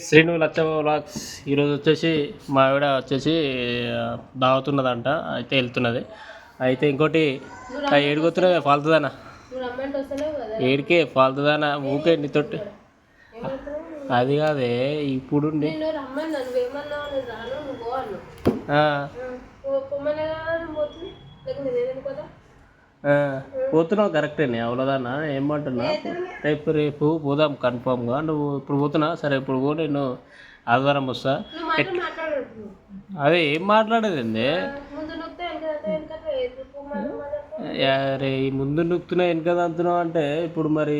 Srinu లచ్చవ vlogs ఈరోజు వచ్చేసి మా ఆవిడ వచ్చేసి ఆ, దావతున్నదంట అయితే వెళ్తున్నది. అయితే ఇంకోటి ఆ, ఏడుగుతున్నది ఫాల్తుదానా? ఏడికే ఫాల్తుదానా? ఊకే నీతోటి అది కాదే ఇప్పుడు పోతున్నావు కరెక్టేనే అవలదానా ఏమంటున్నా రేపు రేపు పోదాం కన్ఫామ్గా. నువ్వు ఇప్పుడు పోతున్నా సరే ఇప్పుడు పో నేను ఆదివారం వస్తా. మాట్లాడదు అదే ఏం పొమ్మని అరే ఈ ముందు నొక్కుతున్నా వెనక తంతున్నావు అంటే ఇప్పుడు మరి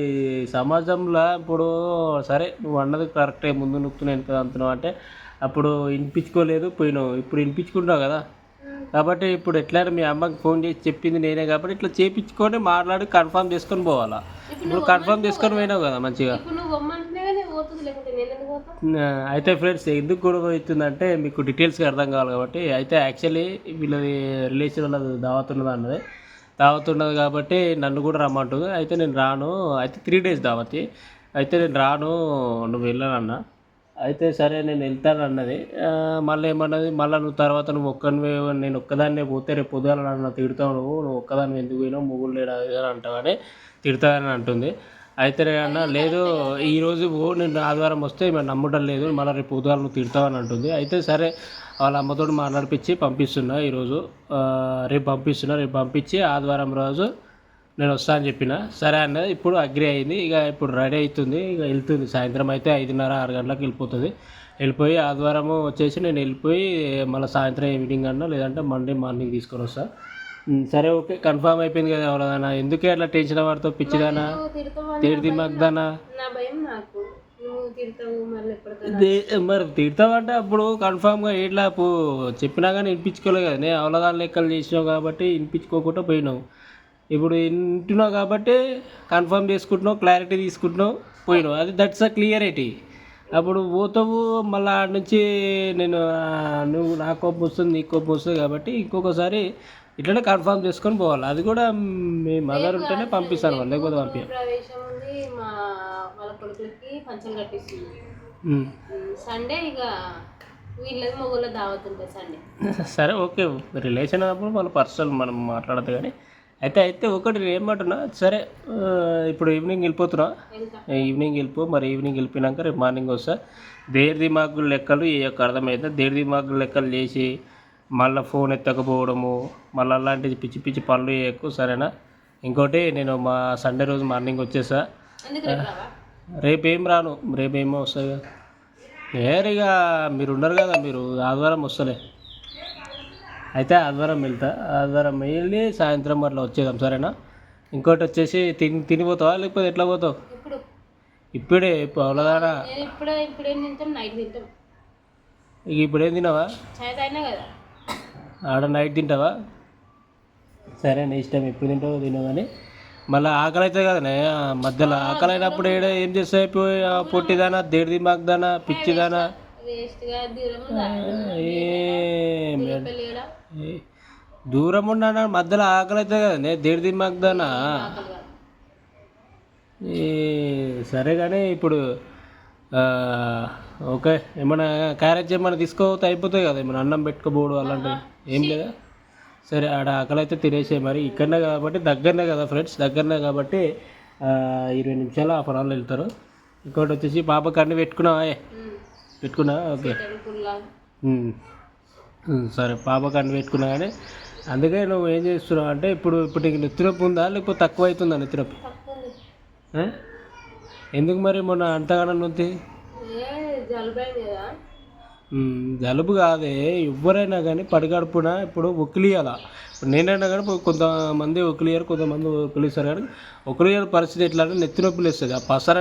సమాజంలో ఇప్పుడు సరే నువ్వు అన్నది కరెక్టే ముందు నొక్కుతున్నా వెనక తంతున్నావు అంటే అప్పుడు వినిపించుకోలేదు పోయినావు. ఇప్పుడు వినిపించుకుంటావు కదా? కాబట్టి ఇప్పుడు ఎట్లా మీ అమ్మకి ఫోన్ చేసి చెప్పింది నేనే కాబట్టి ఇట్లా చేపించుకొని మాట్లాడి కన్ఫర్మ్ చేసుకొని పోవాలా. ఇప్పుడు కన్ఫర్మ్ చేసుకొని పోయినావు కదా మంచిగా. అయితే ఫ్రెండ్స్ ఎందుకు గొడవ అవుతుందంటే మీకు డీటెయిల్స్గా అర్థం కావాలి కాబట్టి అయితే యాక్చువల్లీ వీళ్ళది రిలేషన్ వాళ్ళది దావత్ ఉన్నది అన్నది. దావత్ ఉన్నది కాబట్టి నన్ను కూడా రమ్మంటుంది. అయితే నేను రాను అయితే త్రీ డేస్ దావతి. అయితే నేను రాను నువ్వు వెళ్ళానన్నా అయితే సరే నేను వెళ్తాను అన్నది. మళ్ళీ ఏమన్నది? మళ్ళీ నువ్వు తర్వాత నువ్వు ఒక్కనివే నేను ఒక్కదాన్నే పోతే రేపు పొద్దుగాల నన్ను తిడతావు నువ్వు. నువ్వు ఒక్కదాన్ని ఎందుకు పోయినావు? మొగుడు లేడా? అని అంటావని తిడతానని అంటుంది. అయితే అన్న లేదు ఈరోజు పో నేను ఆదివారం వస్తే మేము నమ్మడం లేదు. మళ్ళీ రేపు పొద్దుగాల నువ్వు తిడతావని అంటుంది. అయితే సరే వాళ్ళ అమ్మతో మాట్లాడిపించి పంపిస్తున్నా ఈరోజు. రేపు పంపిస్తున్నా. రేపు పంపించి ఆదివారం రోజు నేను వస్తా అని చెప్పిన. సరే అన్నది ఇప్పుడు అగ్రి అయింది. ఇక ఇప్పుడు రెడీ అవుతుంది. ఇక వెళ్తుంది. సాయంత్రం అయితే ఐదున్నర ఆరు గంటలకు వెళ్ళిపోతుంది. వెళ్ళిపోయి ఆదివారం వచ్చేసి నేను వెళ్ళిపోయి మళ్ళీ సాయంత్రం ఈవినింగ్ అన్నా లేదంటే మండే మార్నింగ్ తీసుకొని వస్తా. ఉమ్, సరే ఓకే. కన్ఫామ్ అయిపోయింది కదా ఎవరదానా. ఎందుకే అట్లా టెన్షన్ పడుతావు పిచ్చిదానా? నువ్వు తిడతావు? తేడి దిమాగ్దానా నా భయం నాకు. నువ్వు తిడతావు మళ్ళీ ఎప్పటికైనా. దే- మరి తిడతావంటే అప్పుడు కన్ఫామ్గా ఏట్లా పో చెప్పినా కానీ వినిపించుకోలేదు కదా. నేను అవలదాని లెక్కలు చేసినావు కాబట్టి వినిపించుకోకుండా పోయినావు. ఇప్పుడు వింటున్నావు కాబట్టి కన్ఫర్మ్ చేసుకుంటున్నావు క్లారిటీ తీసుకుంటున్నావు పోయినావు. అది దట్స్ అ క్లియరిటీ అప్పుడు పోతావు మళ్ళీ ఆడ నుంచి నేను నువ్వు నా కోపం వస్తుంది నీ కోపం వస్తుంది కాబట్టి ఇంకొకసారి ఇట్లనే కన్ఫర్మ్ చేసుకొని పోవాలి. అది కూడా మీ మదర్ ఉంటేనే పంపిస్తాను వాళ్ళు లేకపోతే పంపించాను ప్రవేశం ఉంది మా వాళ్ళ కొడుకులకి పంచలు కట్టిస్తుంది. సండే ఇక వీళ్ళది మొగోళ్ళ దావత్ ఉంటుంది సండే సరే ఓకే. రిలేషన్ అన్నప్పుడు వాళ్ళ పర్సనల్ మనం మాట్లాడదు కానీ అయితే అయితే ఒకటి నేను ఏమంటున్నా సరే ఇప్పుడు ఈవినింగ్ వెళ్ళిపోతున్నా. ఈవినింగ్ వెళ్ళిపో మరి ఈవినింగ్ వెళ్ళిపోయినాక రేపు మార్నింగ్ వస్తా. దేడి దిమాగుల లెక్కలు ఈ యొక్క అర్థమైతే దేడి దిమాగుల లెక్కలు చేసి మళ్ళీ ఫోన్ ఎత్తకపోవడము మళ్ళీ అలాంటిది పిచ్చి పిచ్చి పనులు చేయకు సరేనా? ఇంకోటి నేను మా సండే రోజు మార్నింగ్ వచ్చేసా. రేపు రాను? రేపు ఏమో వస్తుంది కదా. వేరేగా మీరు ఉన్నారు కదా మీరు ఆదివారం వస్తలే. అయితే ఆదివారం వెళ్తా. ఆదివారం వెళ్ళి సాయంత్రం అట్లా వచ్చేద్దాం సరేనా? ఇంకోటి వచ్చేసి తిని తినిపోతావా లేకపోతే ఎట్లా పోతావు? ఇప్పుడు పౌలదానా నేను ఇప్పుడే ఇప్పుడేం తింటాం? నైట్ తింటాం. ఇక ఇప్పుడు తినవా? కదా? ఆడ నైట్ తింటావా? సరే నీ ఇష్టం. ఎప్పుడు తింటావో తినవు కానీ మళ్ళీ ఆకలి అవుతుంది కదనే మధ్యలో ఆకలి అయినప్పుడు ఏడ ఏం చేస్తాయి పొట్టిదానా దేడిది మాకుదానా పిచ్చిదానా? వేస్ట్గా దూరం ఉందా? ఏం లేదు. పెళ్ళి కూడా ఏ, దూరం ఉన్నా మధ్యలో ఆకలి అవుతుంది కదనే దేడిది మాకుదానా ఆకలి కాదు. ఏ, సరే కానీ ఇప్పుడు ఓకే ఏమన్నా క్యారెట్ ఏమన్నా తీసుకోపోతే అయిపోతాయి కదా ఏమన్నా అన్నం పెట్టుకోబోడు అలాంటివి? ఏం లేదా? సరే ఆడ ఆకలి అయితే తినేసే మరి ఇక్కడనే కాబట్టి దగ్గరనే కదా ఫ్రెండ్స్ దగ్గరనే కాబట్టి ఇరవై నిమిషాలు హాఫ్ అన్ అవర్లో వెళ్తారు. ఇంకోటి వచ్చేసి పాపకి అన్ని పెట్టుకున్నావా? పెట్టుకున్నా? ఓకే. సరే అన్ని పెట్టుకున్నా కానీ అందుకే నువ్వు ఏం చేస్తున్నావు అంటే ఇప్పుడు ఇప్పుడు నీకు ఉందా? లేకపోతే తక్కువ అవుతుందా ఆ? ఎందుకు మరి మొన్న అంతగానో ఉమ్, జలుబు కాదే ఎవరైనా కానీ పడిగడుపున ఇప్పుడు ఒకిలియాల. నేనైనా కానీ కొంతమంది ఒకిలియరు కొంతమంది ఒకిలిస్తారు కానీ ఒకిలియర్ పరిస్థితి ఎట్లా అంటే నెత్తి నొప్పులు వేస్తుంది. ఆ పసర